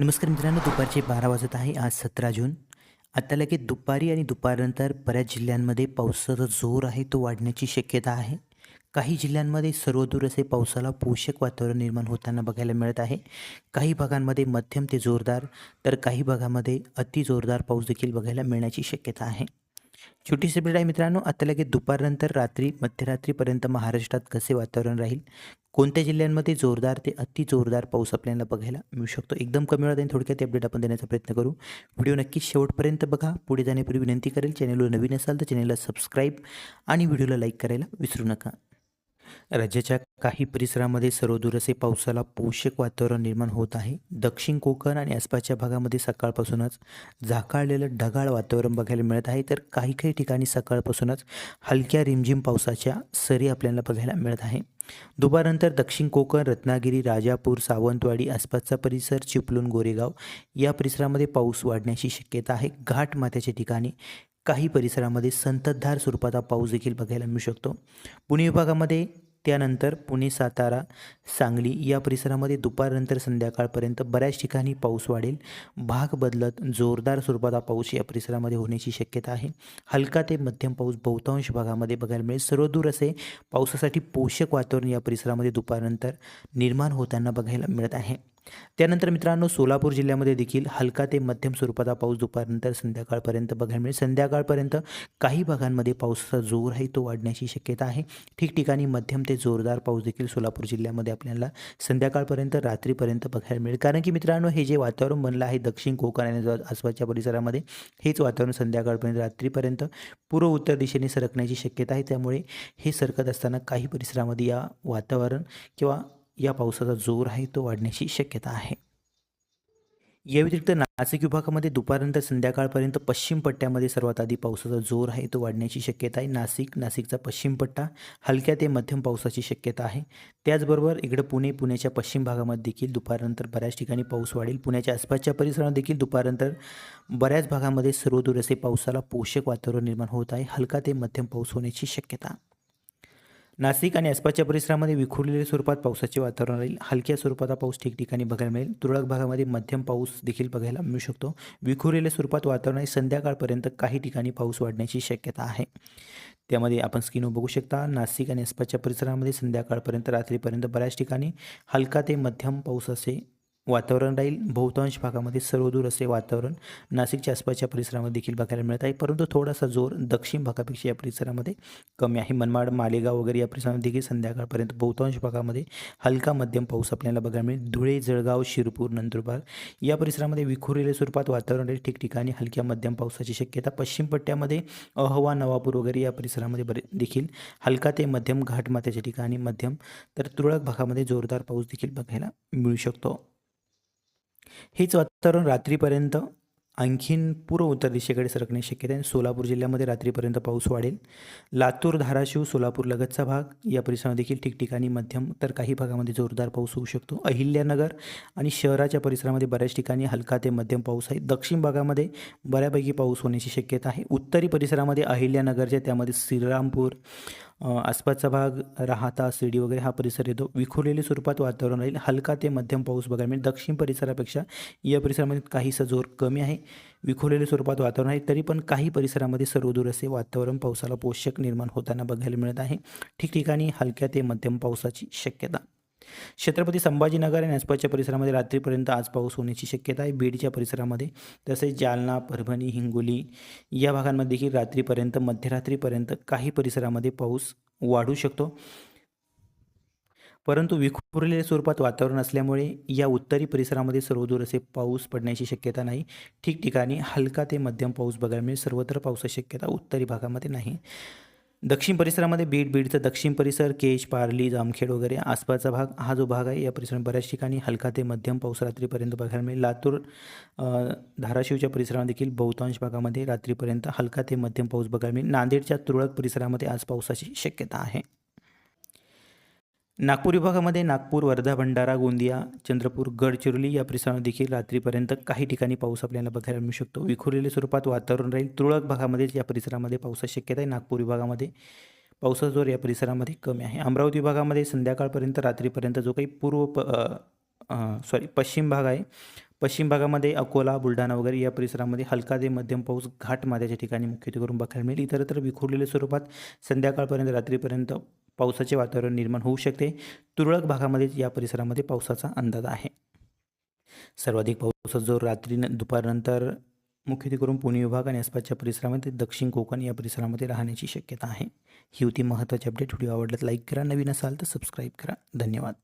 नमस्कार मित्रांनो दुपारचे बारा वाजत आहे आज सतरा जून. आता लगेच दुपारी आणि दुपारनंतर बऱ्याच जिल्ह्यांमध्ये पावसाचा जोर आहे तो वाढण्याची शक्यता आहे. काही जिल्ह्यांमध्ये सर्वदूर असे पावसाला पोषक वातावरण निर्माण होताना बघायला मिळत आहे. काही भागांमध्ये मध्यम ते जोरदार तर काही भागामध्ये अति जोरदार पाऊस देखील बघायला मिळण्याची शक्यता आहे. छोटी सेपरेट आहे मित्रांनो आता लगेच दुपारनंतर रात्री मध्यरात्रीपर्यंत महाराष्ट्रात कसे वातावरण राहील? कोणत्या जिल्ह्यांमध्ये जोरदार ते अति जोरदार पाऊस आपल्याला बघायला मिळू शकतो? एकदम कमी वेळात आणि थोडक्यात अपडेट आपण देण्याचा प्रयत्न करू. व्हिडिओ नक्कीच शेवटपर्यंत बघा. पुढे जाण्यापूर्वी विनंती करेल. चॅनलवर नवीन असाल तर चॅनलला सबस्क्राईब आणि व्हिडिओला लाईक करायला विसरू नका. राज्याच्या काही परिसरामध्ये सर्वदूर असे पावसाला पोषक वातावरण निर्माण होत आहे. दक्षिण कोकण आणि आसपासच्या भागामध्ये सकाळपासूनच झाकाळलेलं ढगाळ वातावरण बघायला मिळत आहे. तर काही काही ठिकाणी सकाळपासूनच हलक्या रिमझिम पावसाच्या सरी आपल्याला बघायला मिळत आहे. दुपारनंतर दक्षिण कोकण रत्नागिरी राजापूर सावंतवाडी आसपासचा परिसर चिपलून गोरेगाव या परिसरामध्ये पाऊस वाढण्याची शक्यता आहे. घाट माथ्याच्या ठिकाणी काही परिसरामध्ये संततधार स्वरूपाचा पाऊस देखील बघायला मिळू शकतो. पुणे विभागामध्ये त्यानंतर पुणे सातारा सांगली या परिसरामध्ये दुपारनंतर संध्याकाळपर्यंत बऱ्याच ठिकाणी पाऊस वाढेल. भाग बदलत जोरदार स्वरूपाचा पाऊस या परिसरामध्ये होण्याची शक्यता आहे. हलका ते मध्यम पाऊस बहुतांश भागामध्ये बघायला मिळेल. सर्वदूर असे पावसासाठी पोषक वातावरण या परिसरामध्ये दुपारनंतर निर्माण होताना बघायला मिळत आहे. त्यानंतर मित्रांनो सोलापूर जिल्ह्यामध्ये देखील हलका ते मध्यम स्वरूपाचा पाऊस दुपारनंतर संध्याकाळपर्यंत बघायला मिळेल. संध्याकाळपर्यंत काही भागांमध्ये पावसाचा जोर आहे तो वाढण्याची शक्यता आहे. ठिकठिकाणी मध्यम ते जोरदार पाऊस देखील सोलापूर जिल्ह्यामध्ये आपल्याला संध्याकाळपर्यंत रात्रीपर्यंत बघायला मिळेल. कारण की मित्रांनो हे जे वातावरण बनलं आहे दक्षिण कोकण आणि आसपासच्या परिसरामध्ये हेच वातावरण संध्याकाळपर्यंत रात्रीपर्यंत पूर्व उत्तर दिशेने सरकण्याची शक्यता आहे. त्यामुळे हे सरकत असताना काही परिसरामध्ये या वातावरण किंवा या पावसाचा जोर आहे तो वाढण्याची शक्यता आहे. या व्यतिरिक्त नाशिक विभागामध्ये दुपारनंतर संध्याकाळपर्यंत पश्चिम पट्ट्यामध्ये सर्वात आधी पावसाचा जोर आहे तो वाढण्याची शक्यता आहे. नाशिक नाशिकचा पश्चिम पट्टा हलक्या ते मध्यम पावसाची शक्यता आहे. त्याचबरोबर इकडं पुणे पुण्याच्या पश्चिम भागामध्ये देखील दुपारनंतर बऱ्याच ठिकाणी पाऊस वाढेल. पुण्याच्या आसपासच्या परिसरात देखील दुपारनंतर बऱ्याच भागामध्ये सर्वदूर असे पावसाला पोषक वातावरण निर्माण होत आहे. हलका ते मध्यम पाऊस होण्याची शक्यता नाशिक आणि आसपासच्या परिसरामध्ये विखुरलेल्या स्वरूपात पावसाचे वातावरण राहील. हलक्या स्वरूपाचा पाऊस ठिकठिकाणी बघायला मिळेल. तुरळक भागामध्ये मध्यम पाऊस देखील बघायला मिळू शकतो. विखुरलेल्या स्वरूपात वातावरण संध्याकाळपर्यंत काही ठिकाणी पाऊस वाढण्याची शक्यता आहे. त्यामध्ये आपण स्क्रीनवर बघू शकता नाशिक आणि आसपासच्या परिसरामध्ये संध्याकाळपर्यंत रात्रीपर्यंत बऱ्याच ठिकाणी हलका ते मध्यम पाऊस असे वातावरण राहील. बहुतांश भागामध्ये सर्वदूर असे वातावरण. नाशिकच्या आसपासच्या परिसरामध्ये देखील बघायला मिळत आहे. परंतु थोडासा जोर दक्षिण भागापेक्षा या परिसरामध्ये कमी आहे. मनमाड मालेगाव वगैरे या परिसरामध्ये देखील संध्याकाळपर्यंत बहुतांश भागामध्ये हलका मध्यम पाऊस आपल्याला बघायला मिळेल. धुळे जळगाव शिरपूर नंदुरबार या परिसरामध्ये विखुरलेल्या स्वरूपात वातावरण राहील. ठिकठिकाणी हलक्या मध्यम पावसाची शक्यता. पश्चिम पट्ट्यामध्ये अहवा नवापूर वगैरे या परिसरामध्ये बरे देखील हलका ते मध्यम घाटमाथ्याच्या ठिकाणी मध्यम तर तुरळक भागामध्ये जोरदार पाऊस देखील बघायला मिळू शकतो. हेच वातावरण रात्रीपर्यंत आणखीन पूर्व उत्तर दिशेकडे सरकण्याची शक्यता आहे. सोलापूर जिल्ह्यामध्ये रात्रीपर्यंत पाऊस वाढेल. लातूर धाराशिव सोलापूर लगतचा भाग या परिसरामध्ये देखील ठिकठिकाणी मध्यम तर काही भागामध्ये जोरदार पाऊस होऊ शकतो. अहिल्यानगर आणि शहराच्या परिसरामध्ये बऱ्याच ठिकाणी हलका ते मध्यम पाऊस आहे. दक्षिण भागामध्ये बऱ्यापैकी पाऊस होण्याची शक्यता आहे. उत्तरी परिसरामध्ये अहिल्यानगरच्या त्यामध्ये श्रीरामपूर आसपासचा भाग राहता शिर्डी वगैरे हा परिसर येतो. विखुरलेले स्वरूपात वातावरण राहील. हलका ते मध्यम पाऊस बघायला मिळेल. दक्षिण परिसरापेक्षा या परिसरामध्ये काहीसा जोर कमी आहे. विखुरलेले स्वरूपात वातावरण आहे. तरी पण काही परिसरामध्ये सर्वदूर असे वातावरण पावसाला पोषक निर्माण होताना बघायला मिळत आहे. ठिकठिकाणी हलक्या ते मध्यम पावसाची शक्यता. छत्रपती संभाजीनगर आणि आसपासच्या परिसरामध्ये रात्रीपर्यंत आज पाऊस होण्याची शक्यता आहे. बीडच्या परिसरामध्ये तसेच जालना परभणी हिंगोली या भागांमध्ये देखील रात्रीपर्यंत मध्यरात्रीपर्यंत काही परिसरामध्ये पाऊस वाढू शकतो. परंतु विखुरलेल्या स्वरूपात वातावरण असल्यामुळे या उत्तरी परिसरामध्ये सर्वदूर असे पाऊस पडण्याची शक्यता नाही. ठिकठिकाणी हलका ते मध्यम पाऊस बघायला मिळेल. सर्वत्र पावसाची शक्यता उत्तरी भागामध्ये नाही. दक्षिण परिसरामध्ये बीड बीडचा दक्षिण परिसर केश पारली जामखेड वगैरे आसपासचा भाग हा जो भाग आहे या परिसरात बऱ्याच ठिकाणी हलका ते मध्यम पाऊस रात्रीपर्यंत बघायला मिळेल. लातूर धाराशिवच्या परिसरामध्ये देखील बहुतांश भागामध्ये रात्रीपर्यंत हलका ते मध्यम पाऊस बघायला मिळेल. नांदेडच्या तुरळक परिसरामध्ये आज पावसाची शक्यता आहे. नागपूर विभागामध्ये नागपूर वर्धा भंडारा गोंदिया चंद्रपूर गडचिरोली या परिसरात देखील रात्रीपर्यंत काही ठिकाणी पाऊस आपल्याला बघायला मिळू शकतो. विखुरलेल्या स्वरूपात वातावरण राहील. तुरळक भागामध्येच या परिसरामध्ये पावसाची शक्यता आहे. नागपूर विभागामध्ये पावसाचा जोर या परिसरामध्ये कमी आहे. अमरावती विभागामध्ये संध्याकाळपर्यंत रात्रीपर्यंत जो काही पूर्व प सॉरी पश्चिम भाग आहे. पश्चिम भागामध्ये अकोला बुलढाणा वगैरे या परिसरामध्ये हलका ते मध्यम पाऊस घाट माद्याच्या ठिकाणी मुख्यत्वे करून बघायला मिळेल. इतरत्र विखुरलेल्या स्वरूपात संध्याकाळपर्यंत रात्रीपर्यंत पावसाचे वातावरण निर्माण होऊ शकते. तुरळक भागामध्ये या परिसरामध्ये पावसाचा अंदाज आहे. सर्वाधिक पाऊस जो रात्री न दुपारनंतर मुख्यत्वे करून पुणे विभाग आणि आसपासच्या परिसरामध्ये दक्षिण कोकण या परिसरामध्ये राहण्याची शक्यता आहे. ही होती महत्त्वाची अपडेट व्हिडिओ आवडल्यास लाईक करा. नवीन असाल तर सबस्क्राईब करा. धन्यवाद.